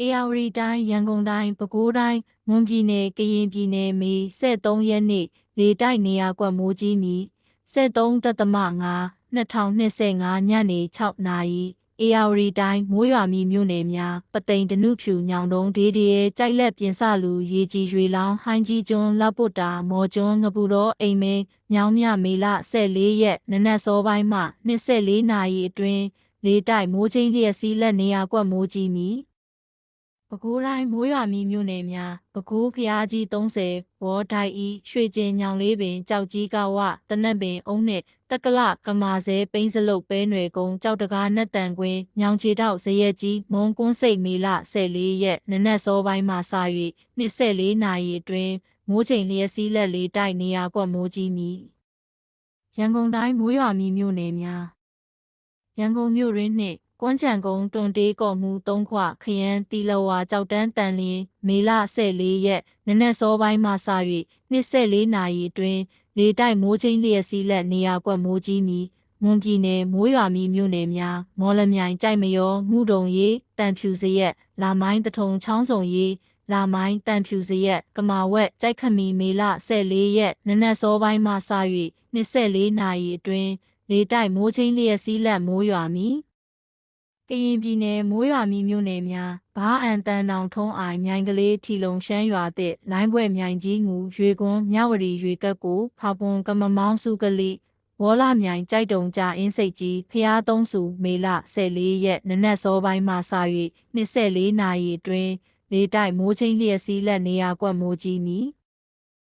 အေရဝတီတိုင်းရန်ကုန်တိုင်းပဲခူးတိုင်းမွန်ပြည်နယ်ကရင်ပြည်နယ်မေ73ရက်နေ့လေတိုက်နေရာကွက်မိုးကြီးမီ73.5 2025ညနေ6နာရီအေရဝတီတိုင်းမိုးရွာမီမြို့နယ်များပသိမ်တနုဖြူညောင်တုံးဒေဒီရဲကြိုက်လက်ပြင်စလူရေကြီးရွေလောင်းဟိုင်းကြီးကျွန်းလောက်ပုတ်တာမော်ကျွန်းငပူတော်အိမ်မင်းမြောင်းမြမေလ14ရက်နနက်စောပိုင်းမှ24နာရီအတွင်းလေတိုက်မိုးချင်းလျက်စီးလက်နေရာကွက်မိုးကြီးမီ ပဲခူးတိုင်းမိုးရွာမီမြို့နယ်များပဲခူးဖျားကြီး30ဝေါ်ဒိုက်ဤရွှေကျင်ညောင်လေးပင်ကြောက်ကြီးကဝတနက်ပင်အုံးနှင့်တက္ကလကမာစဲပိန်းစလုတ်ပဲနွယ်ကုန်းကြောက်တကားနက်တန်ကွင်းညောင်ချေတောက်ဇရက်ကြီးမုံကွန်းစိတ်မေလ14ရက်နနက်စောပိုင်းမှစ၍24နာရီအတွင်းမိုးချိန်လျက်စီးလက်လေးတိုက်နေရာကွက်မိုးကြီးမီရန်ကုန်တိုင်းမိုးရွာမီမြို့နယ်များရန်ကုန်မြို့ရင်းနှင့် ကွမ်းချံကုန်းတွန်တေးကော်မှု၃ခွခရမ်းတီလဝါကြောက်တန်းတန်လင်းမေလ14ရက်နနက်စောပိုင်းမှစ၍24နာရီအတွင်းလေတိုက်မိုးချင်းလျက်စီးလက်နေရာကွက်မိုးကြီးမီမွန်ပြည်နယ်မိုးရွာမီမြို့နယ်များမော်လမြိုင်ကြိုက်မရောမှုတုံရီတန်ဖြူစရက်လာမိုင်းတထုံချောင်းစုံရီလာမိုင်းတန်ဖြူစရက်ကမာဝက်ကြိုက်ခမီမေလ14ရက်နနက်စောပိုင်းမှစ၍24နာရီအတွင်းလေတိုက်မိုးချင်းလျက်စီးလက်မိုးရွာမီ ကရင်ပြည်နယ်မိုးရွာမီမြို့နယ်များဘားအန်တန်တောင်ထုံးအိုင်မြိုင်ကလေးထီလုံရှမ်းရွာတဲ့လိုင်းပွဲမြိုင်ကြီးငူရွေကွန်းမြဝတီရွေကက်ကိုဖာပွန်ကမမောင်းစုကလေးဝေါလာမြိုင်ကြိုက်တုံကြအင်းစိတ်ကြီးဖျားသုံးစုမေလ14ရက်နနက်စောပိုင်းမှစ၍24နာရီအတွင်းလေတိုက်မိုးချင်းလျက်စီးလက်နေရာကွက်မိုးကြီးမီ